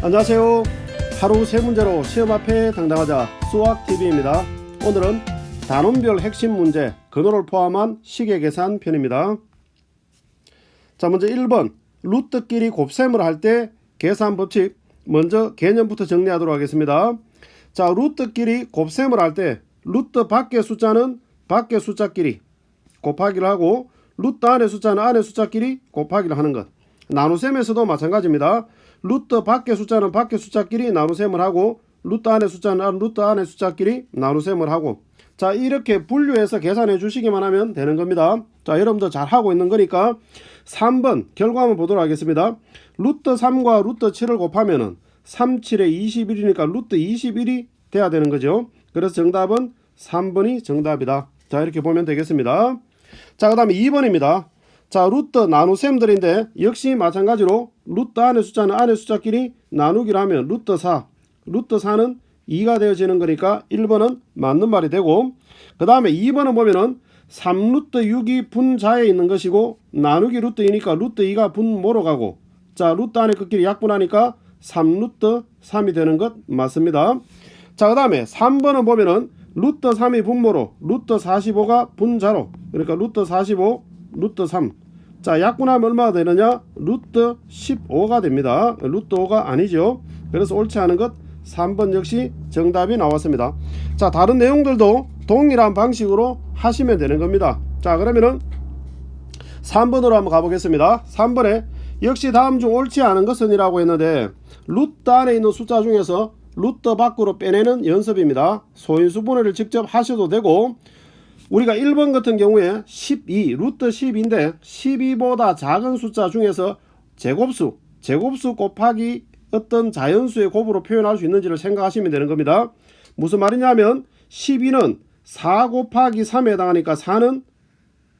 안녕하세요. 하루 세 문제로 시험 앞에 당당하자 수학TV입니다. 오늘은 단원별 핵심 문제, 근호를 포함한 시계 계산 편입니다. 자, 먼저 1번. 루트끼리 곱셈을 할 때 계산 법칙. 먼저 개념부터 정리하도록 하겠습니다. 자, 루트끼리 곱셈을 할 때 루트 밖의 숫자는 밖의 숫자끼리 곱하기를 하고 루트 안의 숫자는 안의 숫자끼리 곱하기를 하는 것. 나눗셈에서도 마찬가지입니다. 루트 밖의 숫자는 밖의 숫자끼리 나눗셈을 하고 루트 안의 숫자는 안- 루트 안의 숫자끼리 나눗셈을 하고 자 이렇게 분류해서 계산해 주시기만 하면 되는 겁니다. 자 여러분들 잘 하고 있는 거니까 3번 결과 한번 보도록 하겠습니다. 루트 3과 루트 7을 곱하면 은 3, 7에 21이니까 루트 21이 돼야 되는 거죠. 그래서 정답은 3번이 정답이다. 자 이렇게 보면 되겠습니다. 자, 그 다음에 2번입니다. 자, 루트 나눗셈들인데 역시 마찬가지로 루트 안의 숫자는 안의 숫자끼리 나누기를 하면 루트 4, 루트 4는 2가 되어지는 거니까 1번은 맞는 말이 되고 그 다음에 2번은 보면은 3루트 6이 분자에 있는 것이고 나누기 루트 2니까 루트 2가 분모로 가고 자 루트 안에 끝끼리 약분하니까 3루트 3이 되는 것 맞습니다. 자, 그 다음에 3번은 보면은 루트 3이 분모로 루트 45가 분자로 그러니까 루트 45 루트 3 자, 약분하면 얼마가 되느냐? 루트 15가 됩니다. 루트 5가 아니죠. 그래서 옳지 않은 것 3번 역시 정답이 나왔습니다. 자, 다른 내용들도 동일한 방식으로 하시면 되는 겁니다. 자, 그러면은 3번으로 한번 가보겠습니다. 3번에 역시 다음 중 옳지 않은 것은 이라고 했는데 루트 안에 있는 숫자 중에서 루트 밖으로 빼내는 연습입니다. 소인수 분해를 직접 하셔도 되고 우리가 1번 같은 경우에 12 루트 10인데 12보다 작은 숫자 중에서 제곱수 제곱수 곱하기 어떤 자연수의 곱으로 표현할 수 있는지를 생각하시면 되는 겁니다. 무슨 말이냐면 12는 4 곱하기 3에 해당하니까 4는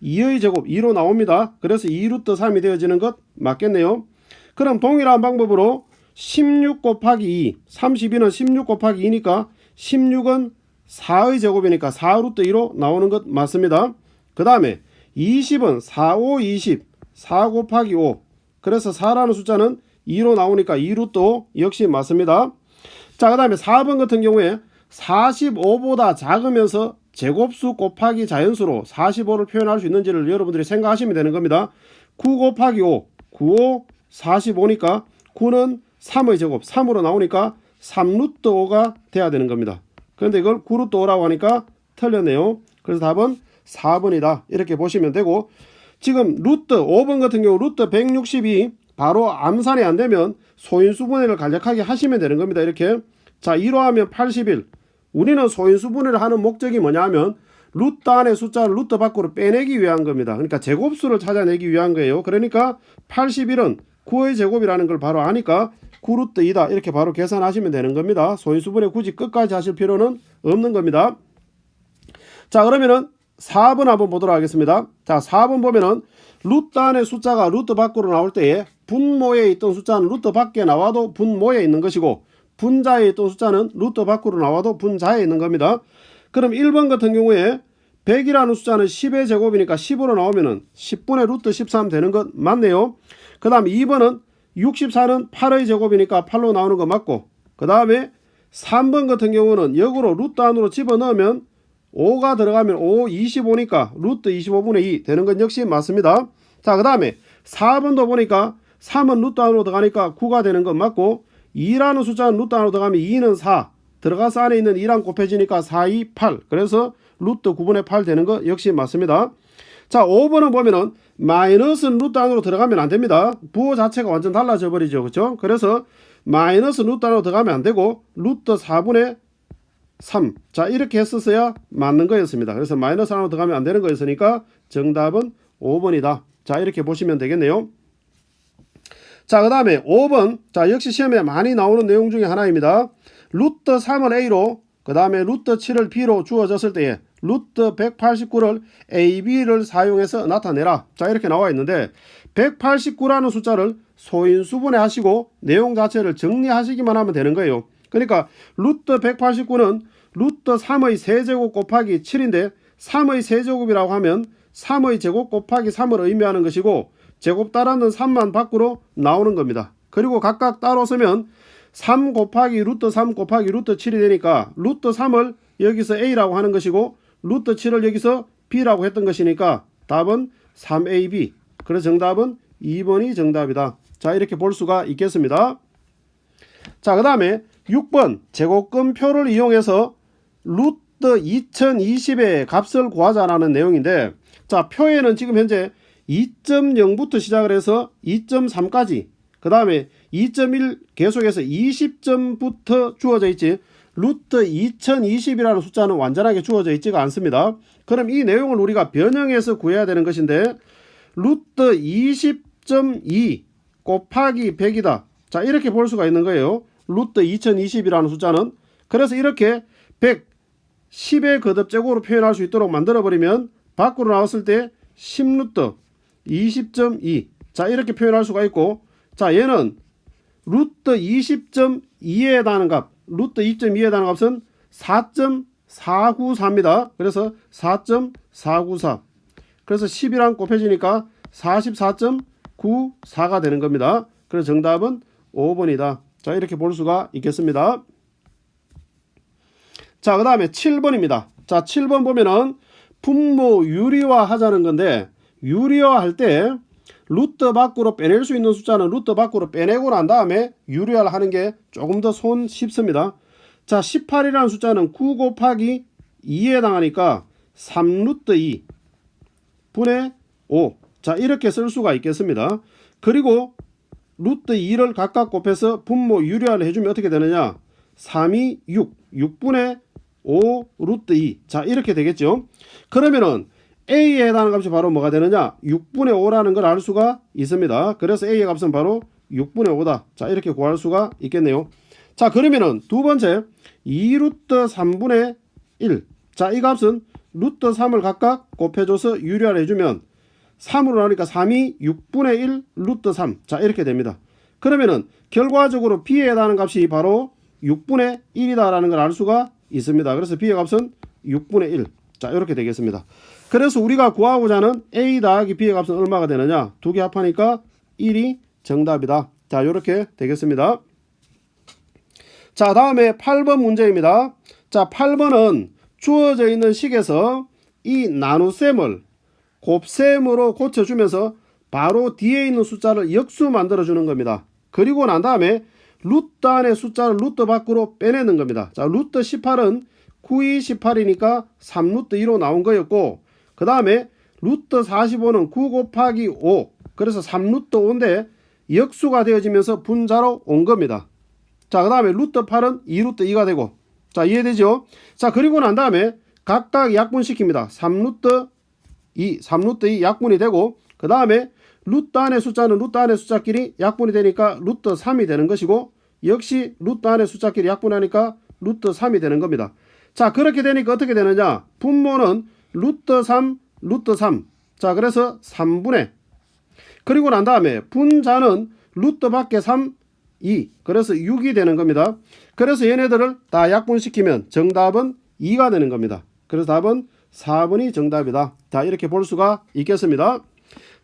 2의 제곱 2로 나옵니다. 그래서 2루트 3이 되어지는 것 맞겠네요. 그럼 동일한 방법으로 16 곱하기 2, 32는 16 곱하기 2니까 16은 4의 제곱이니까 4루트 2로 나오는 것 맞습니다. 그 다음에 20은 4, 5, 20, 4 곱하기 5. 그래서 4라는 숫자는 2로 나오니까 2루트 5 역시 맞습니다. 자, 그 다음에 4번 같은 경우에 45보다 작으면서 제곱수 곱하기 자연수로 45를 표현할 수 있는지를 여러분들이 생각하시면 되는 겁니다. 9 곱하기 5, 9, 5, 45니까 9는 3의 제곱, 3으로 나오니까 3루트 5가 돼야 되는 겁니다. 그런데 이걸 9루트 5라고 하니까 틀렸네요. 그래서 답은 4번이다. 이렇게 보시면 되고 지금 루트 5번 같은 경우 루트 162 바로 암산이 안 되면 소인수분해를 간략하게 하시면 되는 겁니다. 이렇게 자 1로 하면 81 우리는 소인수분해를 하는 목적이 뭐냐면 루트 안의 숫자를 루트 밖으로 빼내기 위한 겁니다. 그러니까 제곱수를 찾아내기 위한 거예요. 그러니까 81은 9의 제곱이라는 걸 바로 아니까 9루트 2다 이렇게 바로 계산하시면 되는 겁니다. 소인수분해 굳이 끝까지 하실 필요는 없는 겁니다. 자 그러면은 4번 한번 보도록 하겠습니다. 자 4번 보면은 루트 안의 숫자가 루트 밖으로 나올 때에 분모에 있던 숫자는 루트 밖에 나와도 분모에 있는 것이고 분자에 있던 숫자는 루트 밖으로 나와도 분자에 있는 겁니다. 그럼 1번 같은 경우에 100이라는 숫자는 10의 제곱이니까 10으로 나오면은 10분의 루트 13 되는 것 맞네요. 그 다음 2번은 64는 8의 제곱이니까 8로 나오는 거 맞고 그 다음에 3번 같은 경우는 역으로 루트 안으로 집어넣으면 5가 들어가면 5, 25니까 루트 25분의 2 되는 건 역시 맞습니다. 자, 그 다음에 4번도 보니까 3은 루트 안으로 들어가니까 9가 되는 건 맞고 2라는 숫자는 루트 안으로 들어가면 2는 4 들어가서 안에 있는 2랑 곱해지니까 4, 2, 8 그래서 루트 9분의 8 되는 거 역시 맞습니다. 자 5번은 보면은 마이너스는 루트 안으로 들어가면 안 됩니다. 부호 자체가 완전 달라져 버리죠. 그렇죠? 그래서 마이너스 루트 안으로 들어가면 안 되고 루트 4분의 3. 자, 이렇게 했었어야 맞는 거였습니다. 그래서 마이너스 하나 들어가면 안 되는 거였으니까 정답은 5번이다. 자, 이렇게 보시면 되겠네요. 자, 그 다음에 5번. 자, 역시 시험에 많이 나오는 내용 중에 하나입니다. 루트 3을 A로, 그 다음에 루트 7을 B로 주어졌을 때에 루트 189를 A, B를 사용해서 나타내라. 자, 이렇게 나와 있는데 189라는 숫자를 소인수분해 하시고 내용 자체를 정리하시기만 하면 되는 거예요. 그러니까 루트 189는 루트 3의 세제곱 곱하기 7인데 3의 세제곱이라고 하면 3의 제곱 곱하기 3을 의미하는 것이고 제곱 따라는 3만 밖으로 나오는 겁니다. 그리고 각각 따로 쓰면 3 곱하기 루트 3 곱하기 루트 7이 되니까 루트 3을 여기서 a라고 하는 것이고 루트 7을 여기서 b라고 했던 것이니까 답은 3ab. 그래서 정답은 2번이 정답이다. 자 이렇게 볼 수가 있겠습니다. 자 그 다음에 6번 제곱근표를 이용해서 루트 2020의 값을 구하자라는 내용인데 자 표에는 지금 현재 2.0부터 시작을 해서 2.3까지 그 다음에 2.1 계속해서 20점부터 주어져 있지 루트 2020이라는 숫자는 완전하게 주어져 있지가 않습니다. 그럼 이 내용을 우리가 변형해서 구해야 되는 것인데 루트 20.2 곱하기 100이다. 자 이렇게 볼 수가 있는 거예요. 루트 2020이라는 숫자는 그래서 이렇게 100 10의 거듭제곱으로 표현할 수 있도록 만들어 버리면 밖으로 나왔을 때 10루트 20.2. 자, 이렇게 표현할 수가 있고 자, 얘는 루트 20.2에 해당하는 값, 루트 2.2에 해당하는 값은 4.494입니다. 그래서 4.494. 그래서 10이랑 곱해지니까 44.94가 되는 겁니다. 그래서 정답은 5번이다. 자, 이렇게 볼 수가 있겠습니다. 자, 그 다음에 7번입니다. 자, 7번 보면은 분모 유리화 하자는 건데, 유리화 할 때, 루트 밖으로 빼낼 수 있는 숫자는 루트 밖으로 빼내고 난 다음에 유리화를 하는 게 조금 더 손 쉽습니다. 자, 18이라는 숫자는 9 곱하기 2에 해당하니까 3루트 2 분의 5. 자, 이렇게 쓸 수가 있겠습니다. 그리고 루트 2를 각각 곱해서 분모 유리화를 해주면 어떻게 되느냐? 3이 6, 6분의 5 루트 2. 자, 이렇게 되겠죠. 그러면은 A에 해당하는 값이 바로 뭐가 되느냐? 6분의 5라는 걸 알 수가 있습니다. 그래서 A의 값은 바로 6분의 5다. 자, 이렇게 구할 수가 있겠네요. 자, 그러면은 두 번째 2루트 3분의 1. 자, 이 값은 루트 3을 각각 곱해줘서 유리화를 해주면 3으로 나오니까 3이 6분의 1 루트 3. 자, 이렇게 됩니다. 그러면은 결과적으로 B에 해당하는 값이 바로 6분의 1이다라는 걸 알 수가 있습니다. 그래서 B의 값은 6분의 1. 자, 이렇게 되겠습니다. 그래서 우리가 구하고자 하는 A 더하기 B의 값은 얼마가 되느냐? 두 개 합하니까 1이 정답이다. 자, 이렇게 되겠습니다. 자, 다음에 8번 문제입니다. 자, 8번은 주어져 있는 식에서 이 나눗셈을 곱셈으로 고쳐주면서 바로 뒤에 있는 숫자를 역수 만들어주는 겁니다. 그리고 난 다음에 루트 안에 숫자를 루트 밖으로 빼내는 겁니다. 자, 루트 18은 9이 18이니까 3루트 2로 나온 거였고, 그 다음에 루트 45는 9 곱하기 5, 그래서 3루트 5인데 역수가 되어지면서 분자로 온 겁니다. 자, 그 다음에 루트 8은 2루트 2가 되고, 자, 이해되죠? 자, 그리고 난 다음에 각각 약분시킵니다. 3루트 2, 3루트 2 약분이 되고, 그 다음에 루트 안의 숫자는 루트 안의 숫자끼리 약분이 되니까 루트 3이 되는 것이고 역시 루트 안의 숫자끼리 약분하니까 루트 3이 되는 겁니다. 자 그렇게 되니까 어떻게 되느냐 분모는 루트 3 루트 3 자 그래서 3분의 그리고 난 다음에 분자는 루트 밖에 3 2 그래서 6이 되는 겁니다. 그래서 얘네들을 다 약분시키면 정답은 2가 되는 겁니다. 그래서 답은 4번이 정답이다. 자 이렇게 볼 수가 있겠습니다.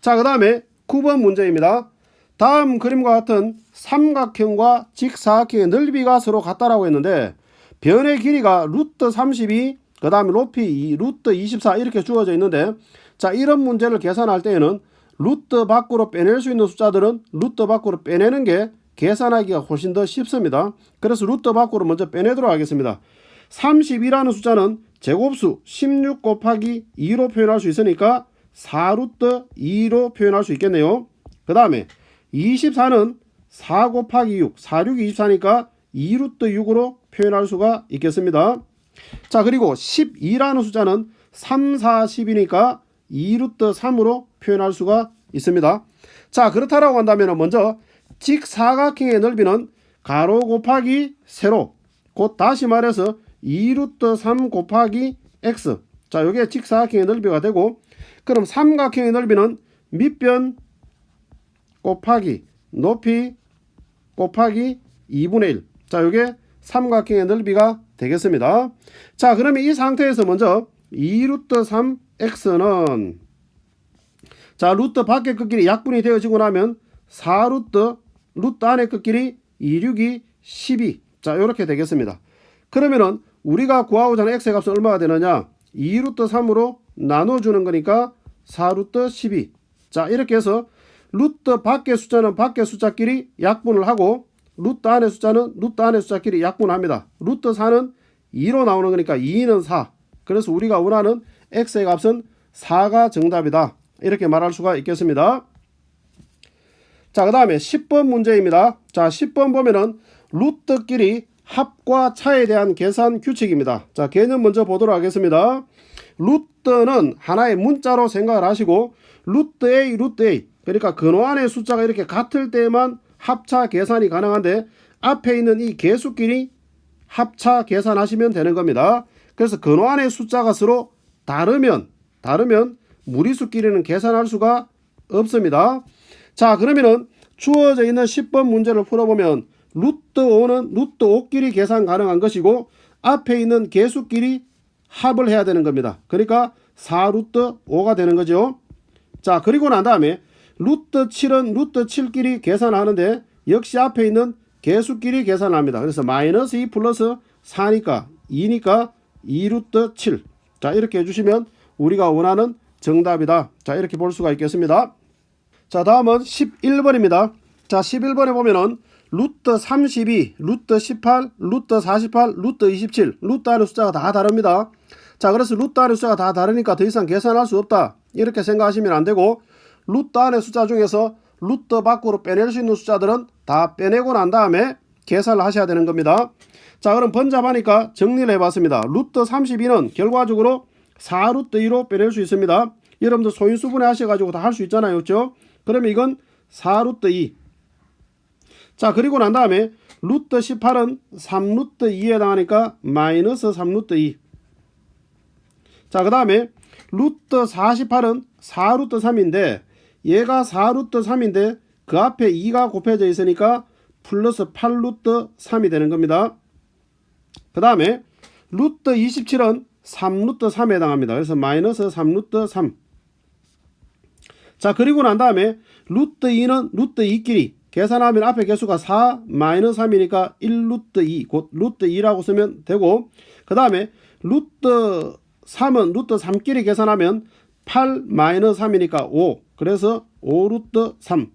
자, 그 다음에 9번 문제입니다. 다음 그림과 같은 삼각형과 직사각형의 넓이가 서로 같다라고 했는데 변의 길이가 루트 32, 그 다음에 높이 2, 루트 24 이렇게 주어져 있는데 자, 이런 문제를 계산할 때에는 루트 밖으로 빼낼 수 있는 숫자들은 루트 밖으로 빼내는 게 계산하기가 훨씬 더 쉽습니다. 그래서 루트 밖으로 먼저 빼내도록 하겠습니다. 32라는 숫자는 제곱수 16 곱하기 2로 표현할 수 있으니까 4루트 2로 표현할 수 있겠네요. 그 다음에 24는 4 곱하기 6, 4, 6이 24니까 2루트 6으로 표현할 수가 있겠습니다. 자, 그리고 12라는 숫자는 3, 4, 10이니까 2루트 3으로 표현할 수가 있습니다. 자, 그렇다라고 한다면 먼저 직사각형의 넓이는 가로 곱하기 세로, 곧 다시 말해서 2루트 3 곱하기 x. 자, 이게 직사각형의 넓이가 되고 그럼 삼각형의 넓이는 밑변 곱하기 높이 곱하기 2분의 1. 자, 이게 삼각형의 넓이가 되겠습니다. 자, 그러면 이 상태에서 먼저 2루트 3x는 자, 루트 밖의 끝끼리 약분이 되어지고 나면 4루트 루트 안의 끝끼리 2, 6이 12. 자, 이렇게 되겠습니다. 그러면은 우리가 구하고자 하는 x의 값은 얼마가 되느냐? 2루트 3으로 나눠주는 거니까 4루트 12. 자, 이렇게 해서 루트 밖의 숫자는 밖의 숫자끼리 약분을 하고 루트 안의 숫자는 루트 안의 숫자끼리 약분합니다. 루트 4는 2로 나오는 거니까 2는 4. 그래서 우리가 원하는 x의 값은 4가 정답이다. 이렇게 말할 수가 있겠습니다. 자, 그 다음에 10번 문제입니다. 자, 10번 보면은 루트끼리 합과 차에 대한 계산 규칙입니다. 자, 개념 먼저 보도록 하겠습니다. 루트는 하나의 문자로 생각을 하시고 루트 A, 루트 A 그러니까 근호 안의 숫자가 이렇게 같을 때만 합차 계산이 가능한데 앞에 있는 이 개수끼리 합차 계산하시면 되는 겁니다. 그래서 근호 안의 숫자가 서로 다르면 다르면 무리수끼리는 계산할 수가 없습니다. 자 그러면은 주어져 있는 10번 문제를 풀어보면 루트 5는 루트 5끼리 계산 가능한 것이고 앞에 있는 개수끼리 합을 해야 되는 겁니다. 그러니까 4루트 5가 되는 거죠. 자 그리고 난 다음에 루트 7은 루트 7끼리 계산하는데 역시 앞에 있는 개수끼리 계산합니다. 그래서 마이너스 2 플러스 4니까 2니까 2루트 7. 자 이렇게 해주시면 우리가 원하는 정답이다. 자 이렇게 볼 수가 있겠습니다. 자 다음은 11번입니다. 자 11번에 보면은 루트 32, 루트 18, 루트 48, 루트 27, 루트 안의 숫자가 다 다릅니다. 자 그래서 루트 안의 숫자가 다 다르니까 더 이상 계산할 수 없다. 이렇게 생각하시면 안 되고 루트 안의 숫자 중에서 루트 밖으로 빼낼 수 있는 숫자들은 다 빼내고 난 다음에 계산을 하셔야 되는 겁니다. 자 그럼 번잡하니까 정리를 해봤습니다. 루트 32는 결과적으로 4루트 2로 빼낼 수 있습니다. 여러분들 소인수 분해 하셔가지고 다 할 수 있잖아요. 그렇죠? 그러면 이건 4루트 2. 자 그리고 난 다음에 루트 18은 3루트 2에 해당하니까 마이너스 3루트 2. 자 그 다음에 루트 48은 4루트 3인데 얘가 4루트 3인데 그 앞에 2가 곱해져 있으니까 플러스 8루트 3이 되는 겁니다. 그 다음에 루트 27은 3루트 3에 해당합니다. 그래서 마이너스 3루트 3. 자 그리고 난 다음에 루트 2는 루트 2끼리 계산하면 앞에 개수가 4 마이너스 3이니까 1루트 2 곧 루트 2라고 쓰면 되고 그 다음에 루트 3은 루트 3끼리 계산하면 8 마이너스 3이니까 5 그래서 5루트 3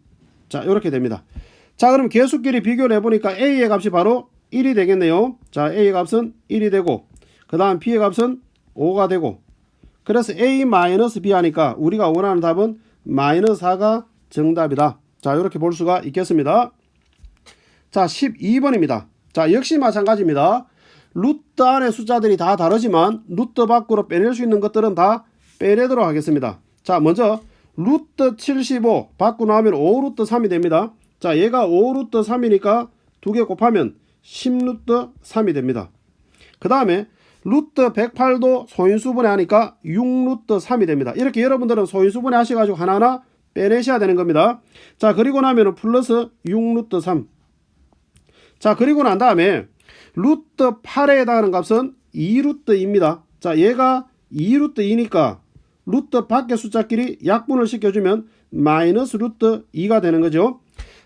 자 이렇게 됩니다. 자 그럼 개수끼리 비교를 해보니까 A의 값이 바로 1이 되겠네요. 자 A의 값은 1이 되고 그 다음 B의 값은 5가 되고 그래서 A 마이너스 B 하니까 우리가 원하는 답은 마이너스 4가 정답이다. 자 이렇게 볼 수가 있겠습니다. 자 12번입니다. 자 역시 마찬가지입니다. 루트 안의 숫자들이 다 다르지만 루트 밖으로 빼낼 수 있는 것들은 다 빼내도록 하겠습니다. 자 먼저 루트 75 받고 나오면 5루트 3이 됩니다. 자 얘가 5루트 3이니까 두 개 곱하면 10루트 3이 됩니다. 그 다음에 루트 108도 소인수분해 하니까 6루트 3이 됩니다. 이렇게 여러분들은 소인수분해 하셔가지고 하나하나 빼내셔야 되는 겁니다. 자 그리고 나면 플러스 6루트 3 자 그리고 난 다음에 루트 8에 해당하는 값은 2루트입니다. 자 얘가 2루트 2니까 루트 밖의 숫자끼리 약분을 시켜주면 마이너스 루트 2가 되는 거죠.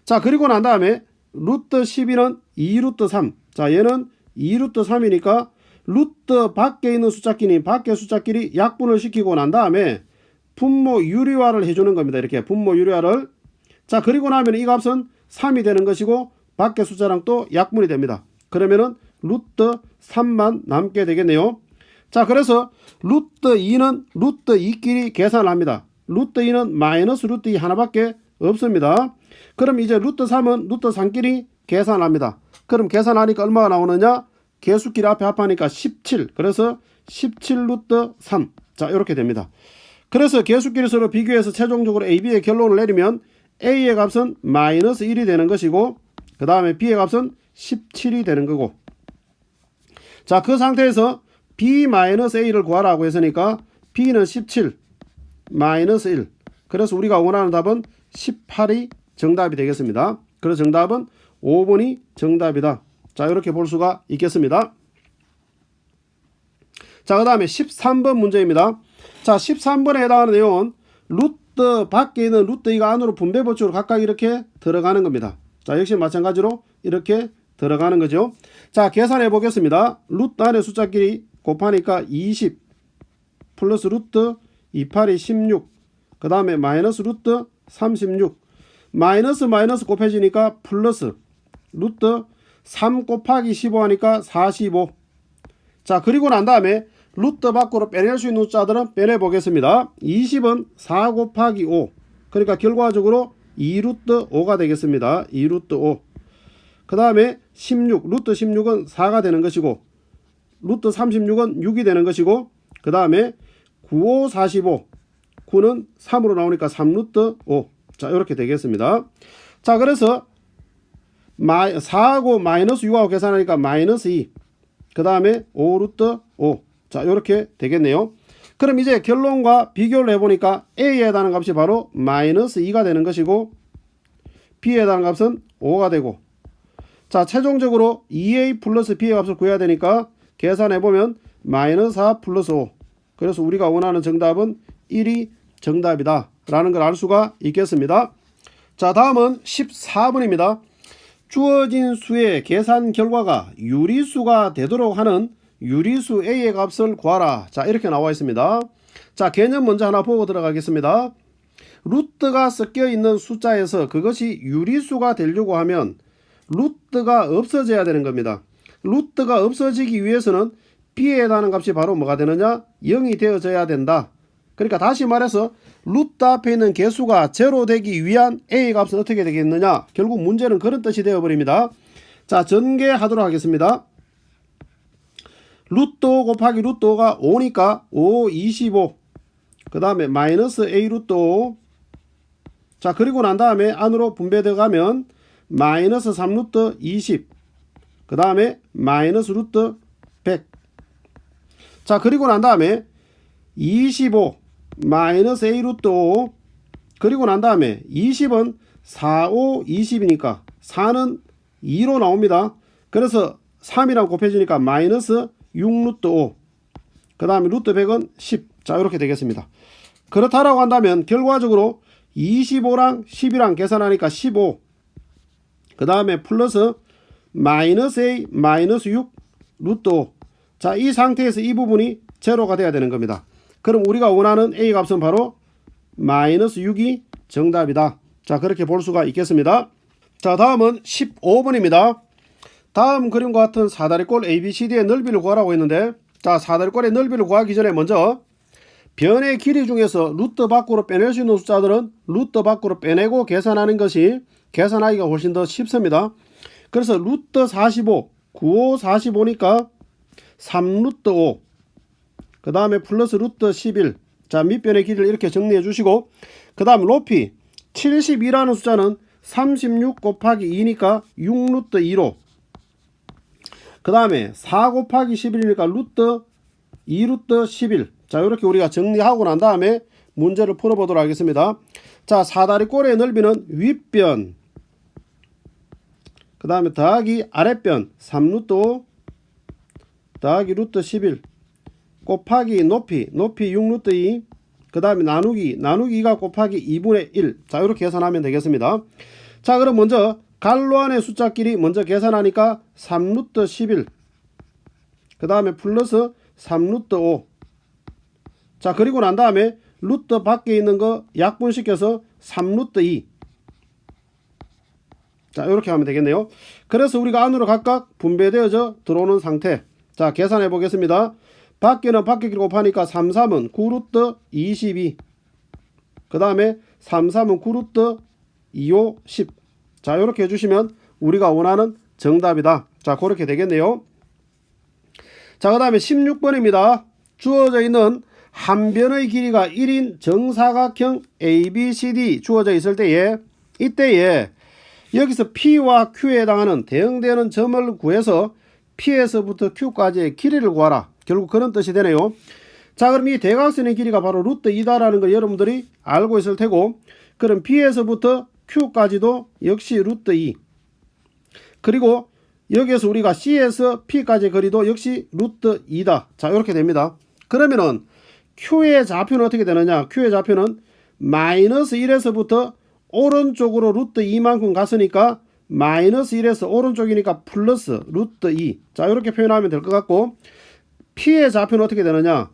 자 그리고 난 다음에 루트 12는 2루트 3. 자 얘는 2루트 3이니까 루트 밖에 있는 숫자끼리 밖의 숫자끼리 약분을 시키고 난 다음에 분모 유리화를 해주는 겁니다. 이렇게 분모 유리화를 자 그리고 나면 이 값은 3이 되는 것이고 밖의 숫자랑 또 약분이 됩니다. 그러면은 루트 3만 남게 되겠네요. 자 그래서 루트 2는 루트 2끼리 계산을 합니다. 루트 2는 마이너스 루트 2 하나밖에 없습니다. 그럼 이제 루트 3은 루트 3끼리 계산합니다. 그럼 계산하니까 얼마가 나오느냐? 개수끼리 앞에 합하니까 17. 그래서 17 루트 3. 자 이렇게 됩니다. 그래서 개수끼리 서로 비교해서 최종적으로 A, B의 결론을 내리면 A의 값은 마이너스 1이 되는 것이고 그 다음에 B의 값은 17이 되는 거고 자 그 상태에서 B-A를 구하라고 했으니까 B는 17 마이너스 1 그래서 우리가 원하는 답은 18이 정답이 되겠습니다. 그래서 정답은 5번이 정답이다. 자 이렇게 볼 수가 있겠습니다. 자 그 다음에 13번 문제입니다. 자 13번에 해당하는 내용은 루트 밖에 있는 루트 2가 안으로 분배 법칙으로 각각 이렇게 들어가는 겁니다. 자 역시 마찬가지로 이렇게 들어가는 거죠. 자, 계산해 보겠습니다. 루트 안에 숫자끼리 곱하니까 20 플러스 루트 28이 16. 그 다음에 마이너스 루트 36. 마이너스 마이너스 곱해지니까 플러스 루트 3 곱하기 15 하니까 45. 자, 그리고 난 다음에 루트 밖으로 빼낼 수 있는 숫자들은 빼내 보겠습니다. 20은 4 곱하기 5. 그러니까 결과적으로 2루트 5가 되겠습니다. 2루트 5. 그 다음에 16, 루트 16은 4가 되는 것이고, 루트 36은 6이 되는 것이고, 그 다음에 9, 5, 45. 9는 3으로 나오니까 3루트 5. 자, 이렇게 되겠습니다. 자, 그래서 4하고 마이너스 6하고 계산하니까 마이너스 2. 그 다음에 5루트 5. 자, 이렇게 되겠네요. 그럼 이제 결론과 비교를 해보니까 A에 해당하는 값이 바로 마이너스 2가 되는 것이고 B에 해당하는 값은 5가 되고 자 최종적으로 2A 플러스 B의 값을 구해야 되니까 계산해 보면 마이너스 4 플러스 5 그래서 우리가 원하는 정답은 1이 정답이다 라는 걸 알 수가 있겠습니다 자 다음은 14번입니다 주어진 수의 계산 결과가 유리수가 되도록 하는 유리수 A의 값을 구하라. 자, 이렇게 나와 있습니다. 자, 개념 먼저 하나 보고 들어가겠습니다. 루트가 섞여 있는 숫자에서 그것이 유리수가 되려고 하면 루트가 없어져야 되는 겁니다. 루트가 없어지기 위해서는 B에 해당하는 값이 바로 뭐가 되느냐? 0이 되어져야 된다. 그러니까 다시 말해서 루트 앞에 있는 개수가 제로 되기 위한 A 값은 어떻게 되겠느냐? 결국 문제는 그런 뜻이 되어버립니다. 자, 전개하도록 하겠습니다. 루트 5 곱하기 루트 5가 5니까 5, 25. 그 다음에 마이너스 A 루트 5. 자, 그리고 난 다음에 안으로 분배되어 가면 마이너스 3 루트 20. 그 다음에 마이너스 루트 100. 자, 그리고 난 다음에 25 마이너스 A 루트 5. 그리고 난 다음에 20은 4, 5, 20이니까 4는 2로 나옵니다. 그래서 3이랑 곱해지니까 마이너스 6 루트 5. 그 다음에 루트 100은 10. 자, 이렇게 되겠습니다. 그렇다라고 한다면 결과적으로 25랑 10이랑 계산하니까 15. 그 다음에 플러스 마이너스 A 마이너스 6 루트 5. 자, 이 상태에서 이 부분이 제로가 돼야 되는 겁니다. 그럼 우리가 원하는 A 값은 바로 마이너스 6이 정답이다. 자, 그렇게 볼 수가 있겠습니다. 자, 다음은 15번입니다. 다음 그림과 같은 사다리꼴 ABCD의 넓이를 구하라고 했는데 자 사다리꼴의 넓이를 구하기 전에 먼저 변의 길이 중에서 루트 밖으로 빼낼 수 있는 숫자들은 루트 밖으로 빼내고 계산하는 것이 계산하기가 훨씬 더 쉽습니다. 그래서 루트 45, 95, 45니까 3루트 5, 그 다음에 플러스 루트 11. 자, 밑변의 길이를 이렇게 정리해 주시고, 그 다음 높이 72라는 숫자는 36 곱하기 2니까 6루트 2로 그 다음에 4 곱하기 11이니까 루트 2루트 11. 자, 이렇게 우리가 정리하고 난 다음에 문제를 풀어보도록 하겠습니다. 자, 사다리 꼴의 넓이는 윗변. 그 다음에 더하기 아랫변 3루트 5 더하기 루트 11 곱하기 높이 높이 6루트 2 그 다음에 나누기 나누기 2가 곱하기 2분의 1. 자, 이렇게 계산하면 되겠습니다. 자, 그럼 먼저 갈로 안의 숫자끼리 먼저 계산하니까 3루트 11. 그 다음에 플러스 3루트 5. 자, 그리고 난 다음에 루트 밖에 있는 거 약분시켜서 3루트 2. 자, 이렇게 하면 되겠네요. 그래서 우리가 안으로 각각 분배되어져 들어오는 상태. 자, 계산해 보겠습니다. 밖에는 밖에 길 곱하니까 3, 3은 9루트 22. 그 다음에 3, 3은 9루트 2, 5, 10. 자, 이렇게 해주시면 우리가 원하는 정답이다. 자, 그렇게 되겠네요. 자, 그 다음에 16번입니다. 주어져 있는 한 변의 길이가 1인 정사각형 ABCD 주어져 있을 때에 이때에 여기서 P와 Q에 해당하는 대응되는 점을 구해서 P에서부터 Q까지의 길이를 구하라. 결국 그런 뜻이 되네요. 자, 그럼 이 대각선의 길이가 바로 루트 2다라는 걸 여러분들이 알고 있을 테고, 그럼 P에서부터 Q까지도 역시 루트 2. 그리고 여기에서 우리가 C에서 P까지 거리도 역시 루트 2다. 자, 이렇게 됩니다. 그러면은 Q의 좌표는 어떻게 되느냐? Q의 좌표는 마이너스 1에서부터 오른쪽으로 루트 2만큼 갔으니까 마이너스 1에서 오른쪽이니까 플러스 루트 2. 자, 이렇게 표현하면 될 것 같고 P의 좌표는 어떻게 되느냐?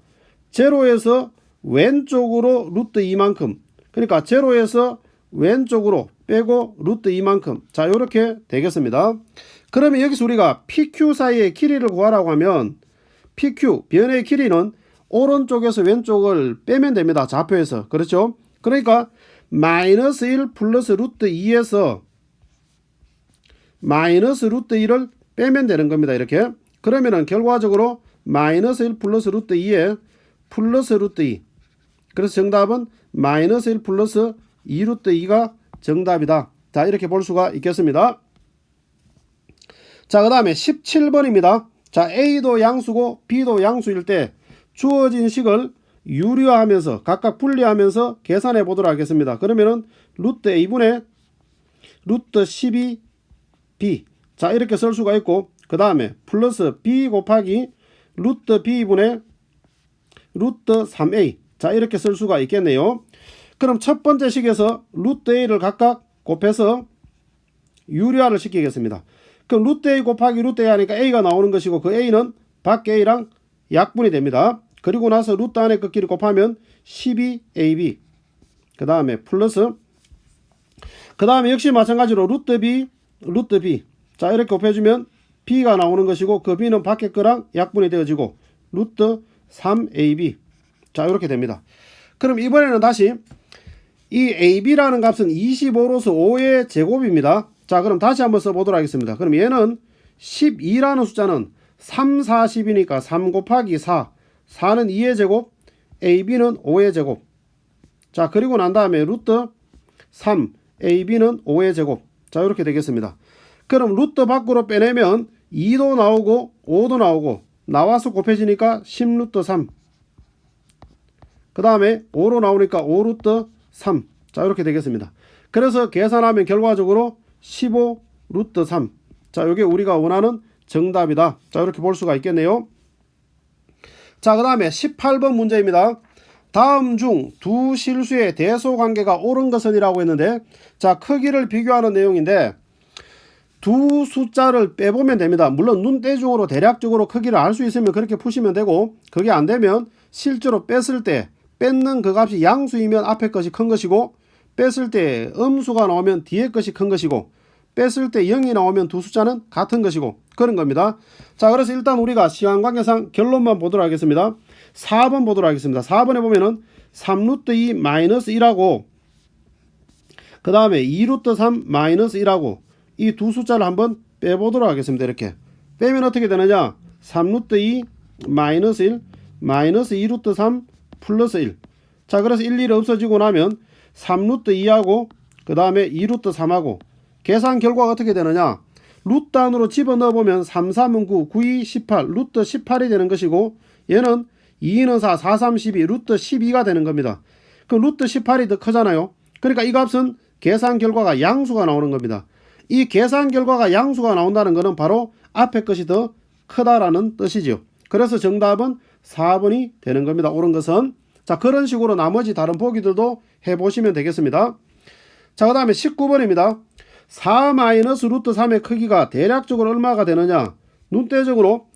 제로에서 왼쪽으로 루트 2만큼. 그러니까 제로에서 왼쪽으로 빼고 루트 2만큼. 자, 이렇게 되겠습니다. 그러면 여기서 우리가 PQ 사이의 길이를 구하라고 하면 PQ, 변의 길이는 오른쪽에서 왼쪽을 빼면 됩니다. 좌표에서. 그렇죠? 그러니까 마이너스 1 플러스 루트 2에서 마이너스 루트 1을 빼면 되는 겁니다. 이렇게. 그러면은 결과적으로 마이너스 1 플러스 루트 2에 플러스 루트 2. 그래서 정답은 마이너스 1 플러스 2 루트 2가 정답이다. 자, 이렇게 볼 수가 있겠습니다. 자, 그 다음에 17번입니다. 자, A도 양수고 B도 양수일 때 주어진 식을 유리화하면서 각각 분리하면서 계산해 보도록 하겠습니다. 그러면은 루트 A분의 루트 12B 자 이렇게 쓸 수가 있고 그 다음에 플러스 B 곱하기 루트 B분의 루트 3A 자 이렇게 쓸 수가 있겠네요. 그럼 첫 번째 식에서 루트 A를 각각 곱해서 유리화를 시키겠습니다. 그럼 루트 A 곱하기 루트 A 하니까 A가 나오는 것이고 그 A는 밖에 A랑 약분이 됩니다. 그리고 나서 루트 안에 그 끼리 곱하면 12AB 그 다음에 플러스 그 다음에 역시 마찬가지로 루트 B 루트 B 자 이렇게 곱해주면 B가 나오는 것이고 그 B는 밖에 거랑 약분이 되어지고 루트 3AB 자 이렇게 됩니다. 그럼 이번에는 다시 이 AB라는 값은 25로서 5의 제곱입니다. 자 그럼 다시 한번 써보도록 하겠습니다. 그럼 얘는 12라는 숫자는 3, 40이니까 3 곱하기 4 4는 2의 제곱 AB는 5의 제곱 자 그리고 난 다음에 루트 3 AB는 5의 제곱 자 이렇게 되겠습니다. 그럼 루트 밖으로 빼내면 2도 나오고 5도 나오고 나와서 곱해지니까 10루트 3. 그 다음에 5로 나오니까 5루트 3. 자, 이렇게 되겠습니다. 그래서 계산하면 결과적으로 15루트 3. 자, 이게 우리가 원하는 정답이다. 자, 이렇게 볼 수가 있겠네요. 자, 그 다음에 18번 문제입니다. 다음 중 두 실수의 대소 관계가 옳은 것은 이라고 했는데, 자, 크기를 비교하는 내용인데, 두 숫자를 빼보면 됩니다. 물론 눈대중으로 대략적으로 크기를 알 수 있으면 그렇게 푸시면 되고 그게 안 되면 실제로 뺐을 때 뺏는 그 값이 양수이면 앞에 것이 큰 것이고 뺐을 때 음수가 나오면 뒤에 것이 큰 것이고 뺐을 때 0이 나오면 두 숫자는 같은 것이고 그런 겁니다. 자 그래서 일단 우리가 시간 관계상 결론만 보도록 하겠습니다. 4번 보도록 하겠습니다. 4번에 보면은 3루트 2 마이너스 1하고 그 다음에 2루트 3 마이너스 1하고 이 두 숫자를 한번 빼보도록 하겠습니다. 이렇게 빼면 어떻게 되느냐 3루트 2 마이너스 1 마이너스 2루트 3 플러스 1. 자 그래서 1, 1이 없어지고 나면 3루트 2하고 그 다음에 2루트 3하고 계산 결과가 어떻게 되느냐 루트 안으로 집어넣어 보면 3, 3은 9, 9, 2, 18 루트 18이 되는 것이고 얘는 2는 4, 4, 3, 12 루트 12가 되는 겁니다. 그럼 루트 18이 더 크잖아요. 그러니까 이 값은 계산 결과가 양수가 나오는 겁니다. 이 계산 결과가 양수가 나온다는 것은 바로 앞에 것이 더 크다라는 뜻이죠. 그래서 정답은 4번이 되는 겁니다. 옳은 것은. 자, 그런 식으로 나머지 다른 보기들도 해보시면 되겠습니다. 자, 그 다음에 19번입니다. 4 마이너스 루트 3의 크기가 대략적으로 얼마가 되느냐? 눈대적으로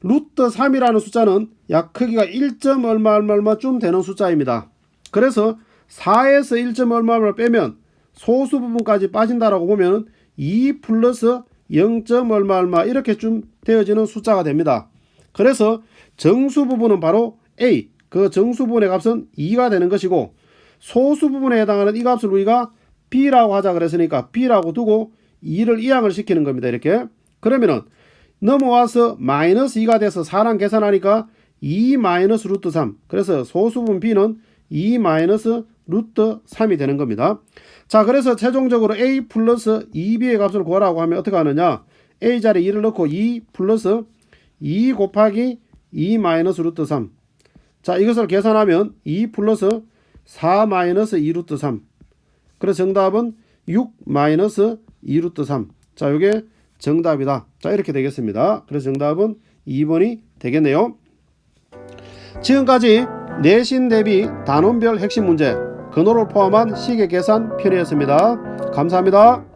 루트 3이라는 숫자는 약 크기가 1점 얼마 얼마 얼마쯤 되는 숫자입니다. 그래서 4에서 1점 얼마 얼마 빼면 소수 부분까지 빠진다라고 보면 2 플러스 0점 얼마 얼마 이렇게 좀 되어지는 숫자가 됩니다. 그래서 정수 부분은 바로 A, 그 정수 부분의 값은 2가 되는 것이고 소수 부분에 해당하는 이 값을 우리가 B라고 하자 그랬으니까 B라고 두고 2를 이항을 시키는 겁니다. 이렇게. 그러면은 넘어와서 마이너스 2가 돼서 4랑 계산하니까 2 마이너스 루트 3. 그래서 소수분 B는 2 마이너스 루트 3이 되는 겁니다. 자, 그래서 최종적으로 A 플러스 2B의 값을 구하라고 하면 어떻게 하느냐? A 자리에 2를 넣고 2 플러스 2 곱하기 2 마이너스 루트 3. 자, 이것을 계산하면 2 플러스 4 마이너스 2 루트 3. 그래서 정답은 6 마이너스 2 루트 3. 자, 이게 정답이다. 자, 이렇게 되겠습니다. 그래서 정답은 2번이 되겠네요. 지금까지 내신 대비 단원별 핵심 문제, 근호를 포함한 시계 계산 편이었습니다. 감사합니다.